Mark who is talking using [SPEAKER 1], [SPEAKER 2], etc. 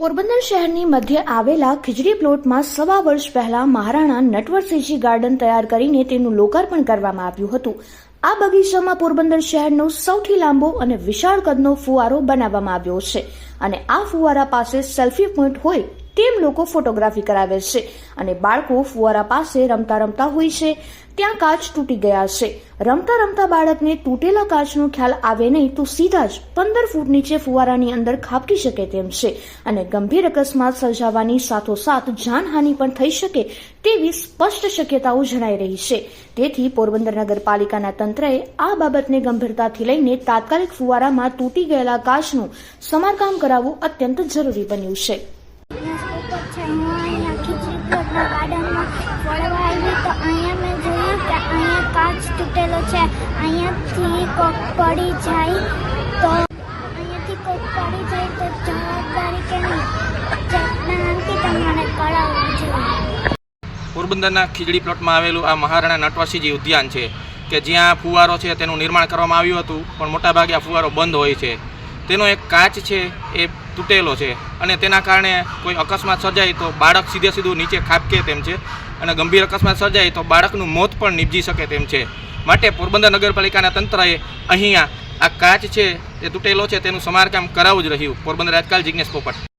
[SPEAKER 1] પોરબંદર શહેરની મધ્ય આવેલા ખીજડી પ્લોટમાં સવા વર્ષ પહેલા મહારાણા નટવરસિંહજી ગાર્ડન તૈયાર કરીને તેનું લોકાર્પણ કરવામાં આવ્યું હતું. આ બગીચામાં પોરબંદર શહેરનો સૌથી લાંબો અને વિશાળ કદનો ફુવારો બનાવવામાં આવ્યો છે. અને આ ફુવારા પાસે સેલ્ફી પોઈન્ટ હોય તેમ લોકો ફોટોગ્રાફી કરાવે છે અને બાળકો ફુવારા પાસે રમતા રમતા હોય છે. ત્યાં કાચ તૂટી ગયા છે. રમતા રમતા બાળકને તૂટેલા કાચનો ખ્યાલ આવે નહીં તો સીધા જ પંદર ફૂટ નીચે ફુવારાની અંદર ખાબકી શકે તેમ છે અને ગંભીર અકસ્માત સર્જાવાની સાથોસાથ જાનહાનિ પણ થઈ શકે તેવી સ્પષ્ટ શક્યતાઓ જણાઈ રહી છે. તેથી પોરબંદર નગરપાલિકાના તંત્રએ આ બાબતને ગંભીરતાથી લઈને તાત્કાલિક ફુવારામાં તૂટી ગયેલા કાચનું સમારકામ કરાવવું અત્યંત જરૂરી બન્યું છે.
[SPEAKER 2] પોરબંદરના ખીજડી પ્લોટમાં આવેલું આ મહારાણા નટવાસીજી ઉદ્યાન છે કે જ્યાં ફુવારો છે તેનું નિર્માણ કરવામાં આવ્યું હતું, પણ મોટાભાગે આ ફુવારો બંધ હોય છે. તેનો એક કાચ છે, એ તૂટેલો છે અને તેના કારણે કોઈ અકસ્માત સર્જાય તો બાળક સીધે સીધું નીચે ખાબકે તેમ છે અને ગંભીર અકસ્માત સર્જાય તો બાળકનું મોત પણ નીપજી શકે તેમ છે. માટે પોરબંદર નગરપાલિકાના તંત્રએ અહીંયા આ કાચ છે એ તૂટેલો છે, તેનું સમારકામ કરાવવું જ રહ્યું. પોરબંદર રાજકાલ જિજ્ઞેશ પોપટ.